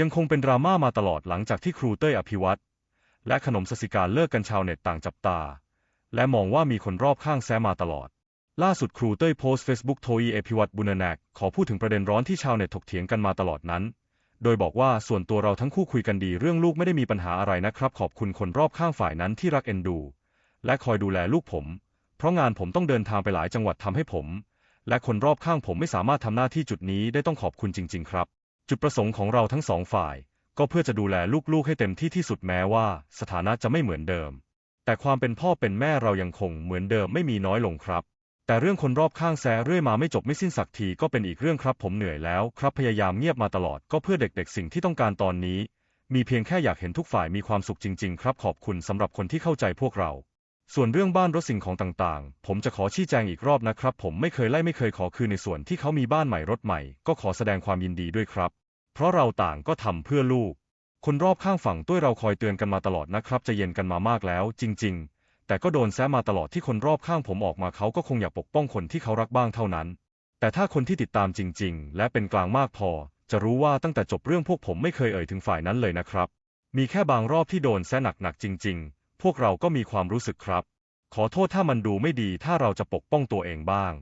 ยังคงเป็นดราม่ามาตลอดหลังจากที่ครูเต้ยอภิวัตรและขนมสสิการเลิกกันชาวเน็ตต่างจับตา และมองว่ามีคนรอบข้างแซมาตลอด ล่าสุดครูเต้ยโพสต์เฟซบุ๊กโทอีอภิวัตรบุญนาคขอพูดถึงประเด็นร้อนที่ชาวเน็ตถกเถียงกันมาตลอดนั้น โดยบอกว่าส่วนตัวเราทั้งคู่คุยกันดีเรื่องลูกไม่ได้มีปัญหาอะไรนะครับ ขอบคุณคนรอบข้างฝ่ายนั้นที่รักเอ็นดู และคอยดูแลลูกผม เพราะงานผมต้องเดินทางไปหลายจังหวัดทำให้ผม และคนรอบข้างผมไม่สามารถทำหน้าที่จุดนี้ได้ต้องขอบคุณจริง ๆ ครับ จุดประสงค์ของเราทั้งสองฝ่าย ก็เพื่อจะดูแลลูกๆให้เต็มที่ที่สุดแม้ว่าสถานะจะไม่เหมือนเดิม แต่ความเป็นพ่อเป็นแม่เรายังคงเหมือนเดิมไม่มีน้อยลงครับ แต่เรื่องคนรอบข้างแซะเรื่อยมาไม่จบไม่สิ้นสักทีก็เป็นอีกเรื่องครับ ผมเหนื่อยแล้วครับพยายามเงียบมาตลอดก็เพื่อเด็กๆ สิ่งที่ต้องการตอนนี้ มีเพียงแค่อยากเห็นทุกฝ่ายมีความสุขจริง ๆ ครับขอบคุณสำหรับคนที่เข้าใจพวกเรา ส่วนเรื่องบ้านรถสิ่งของต่างๆ ผมจะขอชี้แจงอีกรอบนะครับ ผมไม่เคยไล่ไม่เคยขอคืนในส่วนที่เขามีบ้านใหม่รถใหม่ ก็ขอแสดงความยินดีด้วยครับ เพราะเราต่างก็ทำเพื่อลูก คนรอบข้างฝั่งตุ้ยเราคอยเตือนกันมาตลอดนะครับจะเย็นกันมามากแล้ว จริง ๆ แต่ก็โดนแซะมาตลอดที่คนรอบข้างผมออกมาเขาก็คงอยากปกป้องคนที่เขารักบ้างเท่านั้น แต่ถ้าคนที่ติดตามจริง ๆ และเป็นกลางมากพอ จะรู้ว่าตั้งแต่จบเรื่องพวกผมไม่เคยเอ่ยถึงฝ่ายนั้นเลยนะครับ มีแค่บางรอบที่โดนแซะหนักๆจริง ๆ พวกเราก็มีความรู้สึกครับ ขอโทษถ้ามันดูไม่ดีถ้าเราจะปกป้องตัวเองบ้าง